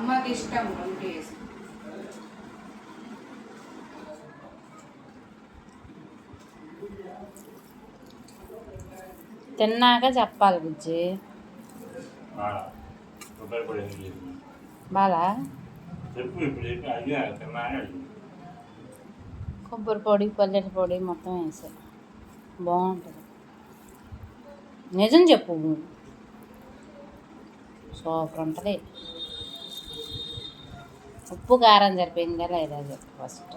అమ్మకి ఇష్టం వంట చేసి. తిన్నాక చెప్పాలి బుజ్జి? బాలా కొబ్బరి పొడి పల్లెల పొడి మొత్తం వేసా. బాగుంటుంది. నిజం చెప్పు. సూపర్ ఉంటుంది. ఉప్పు కారం సరిపోయిందా లేదా చెప్పు ఫస్ట్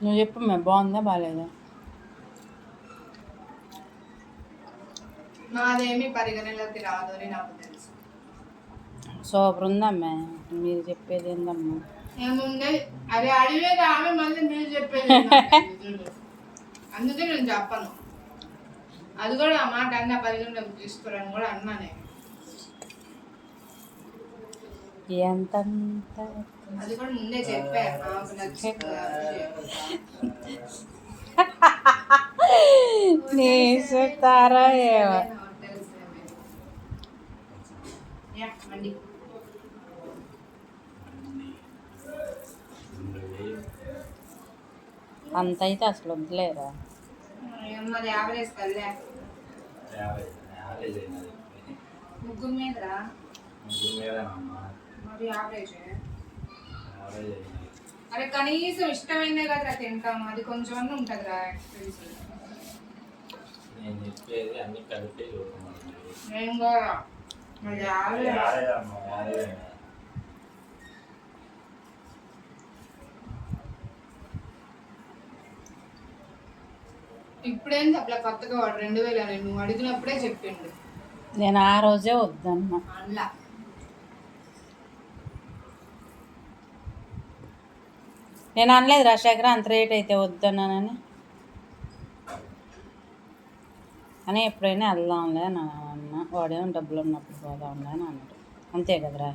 నువ్వు చెప్పు మేము బాగుందా బాగాలేదా మాదేమి పరిగణలోకి రాదు అని నాకు తెలుసు. సూపర్ ఉందమ్మా మీరు చెప్పేది ఏందమ్మా? ఏముంది? అది అడిగేది ఆమె మళ్ళీ మీరు చెప్పేది. అందుకే నేను చెప్పను. అది కూడా ఆ మాట అన్న పరిగణలోకి తీసుకురాని కూడా అన్నా నేను ఎంతంత అది కూడా ముందే చెప్పా నాకు ఏమో. అంత అయితే అసలు వద్దులేరా. మరి యావరేజ్ కల్లే యాభై యావరేజ్ అయినది ముగ్గురు మీదరా? ముగ్గురు మీదనమ్మా మరి యావరేజ్ యావరేజ్ అయినది అరే కనీసం ఇష్టమైందే కదరా తింటాం. అది కొంచెం అన్న ఉంటుందిరా ఎక్స్పీరియన్స్ నేను చెప్పేది అన్ని కలిపి చూడమన్నాను నేను కూడా. మరి యావరేజ్ యావరేజ్ అమ్మా యావరేజ్ చెప్పలే కొత్తగా వాడు రెండు వేలు అని నువ్వు అడిగినప్పుడే చెప్పిండు. నేను ఆ రోజే వద్దన్నా. అలా నేను అనలేదు రాజశేఖర అంత రేట్ అయితే వద్దన్నానని. అని ఎప్పుడైనా వెళ్దాంలే అని అన్న. వాడేమో డబ్బులు ఉన్నప్పుడు పోదాంలే అని అన్నాడు. అంతే కదరా.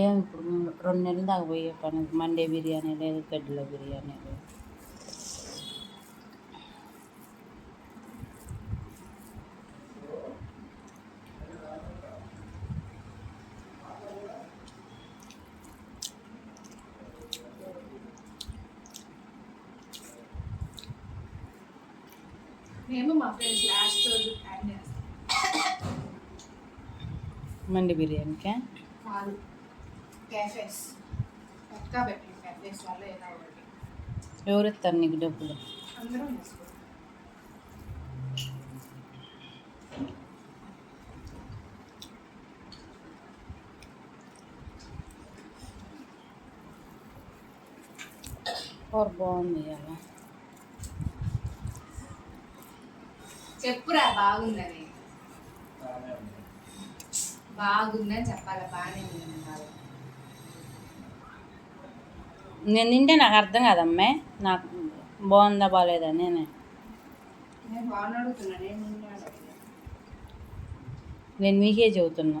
ఏం ఇప్పుడు రెండు నెలల దాకా పోయే పని. మండే బిర్యానీ లేదు గడ్డిలో బిర్యానీ లేదు. మేము మా ఫ్రెండ్స్ లాస్ట్ రోజు ప్లాన్ చేస్తాం. మండి బిర్యానీకే కాదు. క్యాఫేస్. పక్కా పెట్టండి క్యాఫేస్ వల్ల ఏదో ఒకటి. ఎవరు ఇస్తారు నీకు డబ్బులు? అందరం బాగుంది అలా చెప్పురా బాగుందని. బాగుందని చెప్పాలి బాగానే ఉందని కాదు నేను తింటే నాకు అర్థం కాదమ్మే నాకు బాగుందా బాగాలేదా నేనే నేను బాగా అడుగుతున్నా నేను. నేను మీకే చెబుతున్నా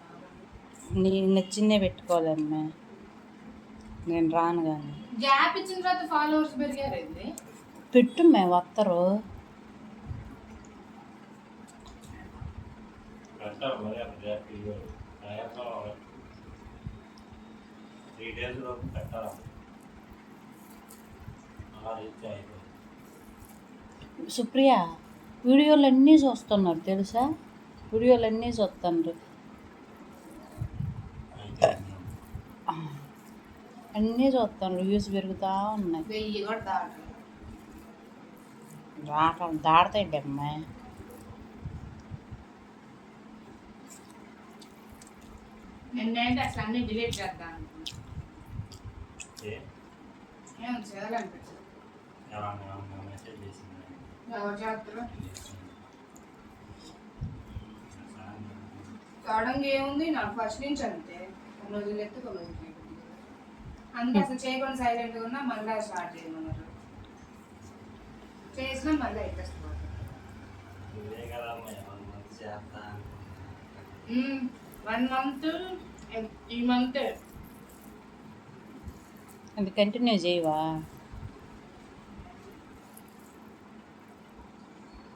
నీ నచ్చిందే పెట్టుకోవాలమ్మా నేను రాను కానీ గ్యాప్ ఇచ్చిన తర్వాత ఫాలోవర్స్ పెరిగారు ఏంది పెట్టు మేము వస్తారు సుప్రియ వీడియోలు అన్నీ చూస్తున్నారు తెలుసా? వీడియోలు అన్నీ చూస్తున్నారు అయితే అన్నీ చూస్తున్నారు వ్యూస్ పెరుగుతూ ఉన్నాయి. వెయ్యి కూడా దాటలు రావటం దాడతాయి అమ్మాయి నిన్నేంటి అసలు అన్ని డిలీట్ చేద్దాం. ఏ? చేయాలనిపించదు ఎవరు చేస్తారు? ఏముంది? నాకు ఫస్ట్ నుంచి అంతే. కొన్ని రోజులు ఎత్తు కొన్ని రోజులు అంతే అసలు చేయకుండా సైలెంట్గా ఉన్నా మళ్ళీ స్టార్ట్ చేయమన్నారు. చేసినా మళ్ళీ చేస్తా. వన్ మంత్ ఈ మంత్ అది కంటిన్యూ చేయవా?